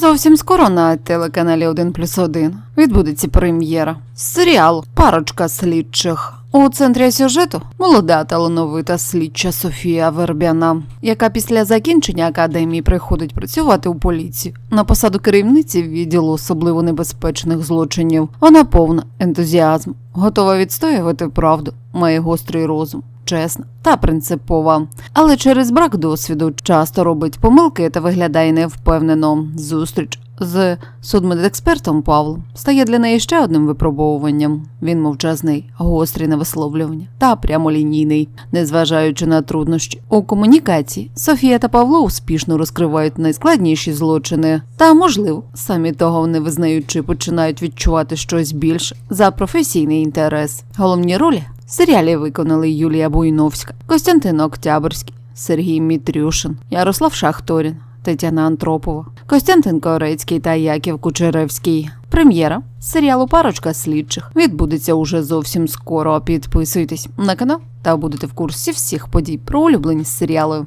Зовсім скоро на телеканалі 1 плюс 1 відбудеться прем'єра. Серіал Парочка слідчих. У центрі сюжету молода талановита слідча Софія Вербяна, яка після закінчення академії приходить працювати у поліцію на посаду керівниці відділу особливо небезпечних злочинів. Вона повна ентузіазму, готова відстоювати правду, має гострий розум. Чесна та принципова, але через брак досвіду часто робить помилки та виглядає невпевнено. Зустріч з судмедекспертом Павлом стає для неї ще одним випробовуванням. Він мовчазний, гострий на висловлювання та прямолінійний, незважаючи на труднощі у комунікації. Софія та Павло успішно розкривають найскладніші злочини, та, можливо, самі того не визнаючи, починають відчувати щось більше за професійний інтерес. Головні ролі серіалі виконали Юлія Буйновська, Костянтин Октябрьський, Сергій Мітрюшин, Ярослав Шахторін, Тетяна Антропова, Костянтин Корецький та Яків Кучеревський. Прем'єра серіалу Парочка слідчих відбудеться уже зовсім скоро. Підписуйтесь на канал та будете в курсі всіх подій про улюблені серіали.